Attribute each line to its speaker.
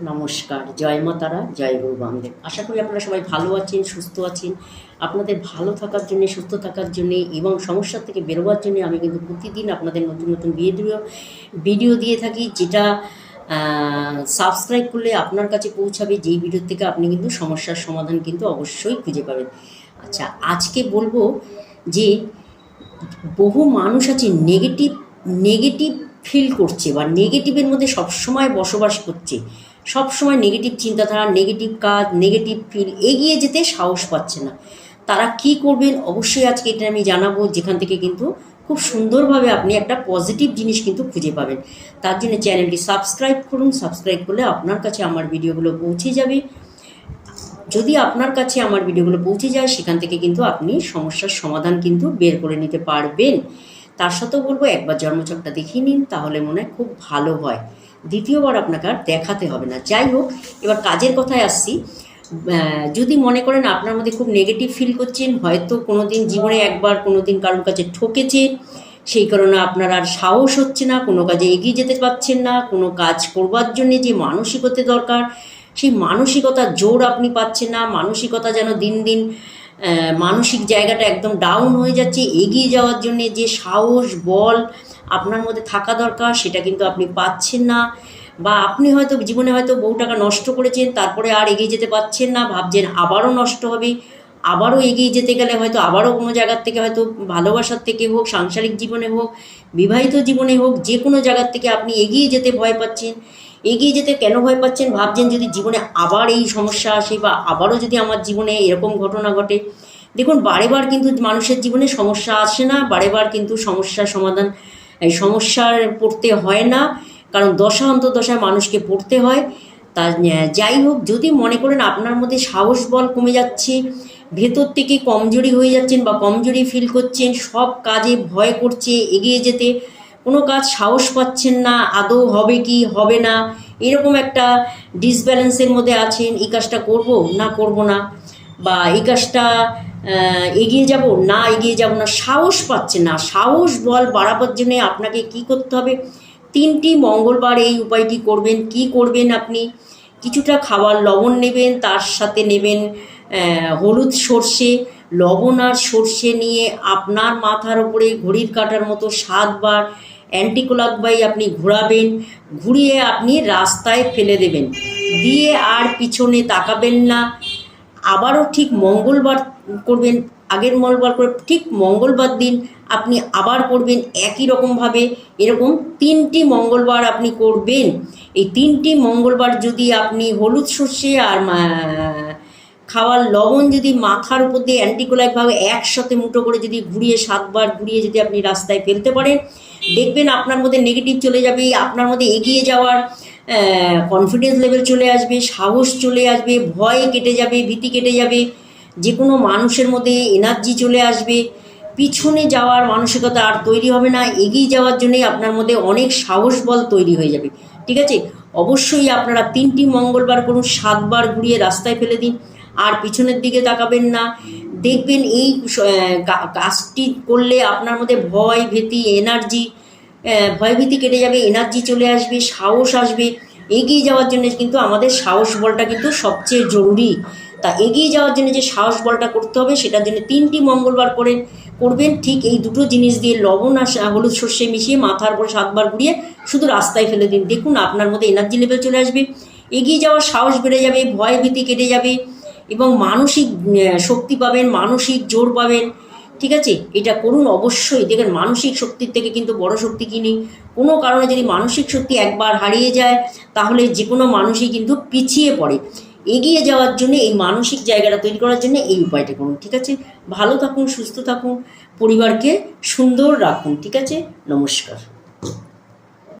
Speaker 1: নমস্কার, জয় মা তারা, জয় গুরু বামদেব। আশা করি আপনারা সবাই ভালো আছেন, সুস্থ আছেন। আপনাদের ভালো থাকার জন্য, সুস্থ থাকার জন্য এবং সমস্যা থেকে বেরোবার জন্য আমি কিন্তু প্রতিদিন আপনাদের নতুন নতুন ভিডিও ভিডিও দিয়ে থাকি, যেটা সাবস্ক্রাইব করলে আপনার কাছে পৌঁছাবে, যেই ভিডিও থেকে আপনি কিন্তু সমস্যার সমাধান কিন্তু অবশ্যই খুঁজে পাবেন। আচ্ছা আজকে বলব যে, বহু মানুষ আছে নেগেটিভ নেগেটিভ ফিল করছে বা নেগেটিভের মধ্যে সবসময় বসবাস করছে। সবসময় নেগেটিভ চিন্তাধারা নেগেটিভ কাজ নেগেটিভ ফিল এগিয়ে যেতে সাহস পাচ্ছে না। তারা কি করবেন? অবশ্যই আজকে এটা আমি জানাব, যেখান থেকে কিন্তু খুব সুন্দরভাবে আপনি একটা পজিটিভ জিনিস কিন্তু খুঁজে পাবেন। তার জন্য চ্যানেলটি সাবস্ক্রাইব করুন। সাবস্ক্রাইব করলে আপনার কাছে আমার ভিডিওগুলো পৌঁছে যাবে। যদি আপনার কাছে আমার ভিডিওগুলো পৌঁছে যায়, সেখান থেকে কিন্তু আপনি সমস্যার সমাধান কিন্তু বের করে নিতে পারবেন। তার সাথেও বলব, একবার জন্মচকটা দেখিয়ে নিন, তাহলে মনে হয় খুব ভালো হয়। দ্বিতীয়বার আপনাকে আর দেখাতে হবে না। যাই হোক, এবার কাজের কথায় আসছি। যদি মনে করেন আপনার মধ্যে খুব নেগেটিভ ফিল করছেন, হয়তো কোনো দিন জীবনে একবার কোনো দিন কারোর কাছে ঠকেছে, সেই কারণে আপনার আর সাহস হচ্ছে না, কোনো কাজে এগিয়ে যেতে পারছেন না, কোনো কাজ করবার জন্যে যে মানসিকতা দরকার, সেই মানসিকতার জোর আপনি পাচ্ছেন না, মানসিকতা যেন দিন দিন মানসিক জায়গাটা একদম ডাউন হয়ে যাচ্ছে, এগিয়ে যাওয়ার জন্যে যে সাহস, বল আপনার মধ্যে থাকা দরকার, সেটা কিন্তু আপনি পাচ্ছেন না। বা আপনি হয়তো জীবনে হয়তো বহু টাকা নষ্ট করেছেন, তারপরে আর এগিয়ে যেতে পারছেন না, ভাবছেন আবারও নষ্ট হবে। আবারও এগিয়ে যেতে গেলে হয়তো আবারও কোনো জায়গার থেকে হয়তো ভালোবাসার থেকে হোক, সাংসারিক জীবনে হোক, বিবাহিত জীবনে হোক, যে কোনো জায়গার থেকে আপনি এগিয়ে যেতে ভয় পাচ্ছেন। এগিয়ে যেতে কেন ভয় পাচ্ছেন? ভাবছেন যদি জীবনে আবার এই সমস্যা আসে বা আবারও যদি আমার জীবনে এরকম ঘটনা ঘটে। দেখুন, বারেবার কিন্তু মানুষের জীবনে সমস্যা আসে না, বারেবার কিন্তু সমস্যার সমাধান সমস্যার পড়তে হয় না, কারণ দশা অন্তর্দশায় মানুষকে পড়তে হয়। তা যাই হোক, যদি মনে করেন আপনার মধ্যে সাহস বল কমে যাচ্ছে, ভেতর থেকে কমজোরি হয়ে যাচ্ছেন বা কমজোরি ফিল করছেন, সব কাজে ভয় করছে এগিয়ে যেতে, কোনো কাজ সাহস পাচ্ছেন না, আদৌ হবে কি, হবে না, এরকম একটা ডিসব্যালেন্সের মধ্যে আছেন, এই কাজটা করব না করব না, বা এই কাজটা এগিয়ে যাব? না এগিয়ে যাব না? সাহস পাচ্ছে না। সাহস, বল বাড়াবার জন্যে আপনাকে কি করতে হবে? তিনটি মঙ্গলবার এই উপায়টি করবেন। কি করবেন আপনি? কিছুটা খাবার লবণ নেবেন, তার সাথে নেবেন হলুদ সর্ষে। লবণ আর সর্ষে নিয়ে আপনার মাথার ওপরে ঘড়ির কাটার মতো সাতবার অ্যান্টিকোলাক বাই আপনি ঘোরাবেন। ঘুরিয়ে আপনি রাস্তায় ফেলে দেবেন। দিয়ে আর পিছনে তাকাবেন না। আবারও ঠিক মঙ্গলবার করবেন, আগের মঙ্গলবার করে, ঠিক মঙ্গলবার দিন আপনি আবার করবেন একই রকমভাবে। এরকম তিনটি মঙ্গলবার আপনি করবেন। এই তিনটি মঙ্গলবার যদি আপনি হলুদ সর্ষে আর খাওয়ার লবণ যদি মাথার উপর দিয়ে অ্যান্টিকোলাইকভাবে একসাথে মুঠো করে যদি ঘুরিয়ে সাতবার ঘুরিয়ে যদি আপনি রাস্তায় ফেলতে পারেন, দেখবেন আপনার মধ্যে নেগেটিভ চলে যাবে, আপনার মধ্যে এগিয়ে যাওয়ার কনফিডেন্স লেভেল চলে আসবে, সাহস চলে আসবে, ভয় কেটে যাবে, ভীতি কেটে যাবে। যে কোনো মানুষের মধ্যে এনার্জি চলে আসবে। পিছনে যাওয়ার মানসিকতা আর তৈরি হবে না। এগিয়ে যাওয়ার জন্যই আপনার মধ্যে অনেক সাহস বল তৈরি হয়ে যাবে। ঠিক আছে? অবশ্যই আপনারা তিনটি মঙ্গলবার করুন, সাতবার ঘুরিয়ে রাস্তায় ফেলে দিন। আর পিছনের দিকে তাকাবেন না। দেখবেন এই কাজটি করলে আপনার মধ্যে ভয়, ভীতি এনার্জি ভয়ভীতি কেটে যাবে এনার্জি চলে আসবে, সাহস আসবে। এগিয়ে যাওয়ার জন্য কিন্তু আমাদের সাহস বলটা কিন্তু সবচেয়ে জরুরি। তা এগিয়ে যাওয়ার জন্য যে সাহস বলটা করতে হবে, সেটার জন্য তিনটি মঙ্গলবার করে করবেন। ঠিক এই দুটো জিনিস দিয়ে লবণ আর হলুদ সর্ষে মিশিয়ে মাথার উপরে সাতবার ঘুরিয়ে শুধু রাস্তায় ফেলে দিন। দেখুন, আপনার মধ্যে এনার্জি লেভেল চলে আসবে। এগিয়ে যাওয়ার সাহস বেড়ে যাবে, ভয় ভীতি কেটে যাবে এবং মানসিক শক্তি পাবেন, মানসিক জোর পাবেন। ঠিক আছে? এটা করুন অবশ্যই। দেখেন, মানসিক শক্তির থেকে কিন্তু বড় শক্তি কি নেই? কোনো কারণে যদি মানসিক শক্তি একবার হারিয়ে যায়, তাহলে যে কোনো মানুষই কিন্তু পিছিয়ে পড়ে। এগিয়ে যাওয়ার জন্য, এই মানসিক জায়গাটা তৈরি করার জন্য এই উপায়টা করুন, ঠিক আছে? ভালো থাকুন, সুস্থ থাকুন, পরিবারকে সুন্দর রাখুন, ঠিক আছে? নমস্কার।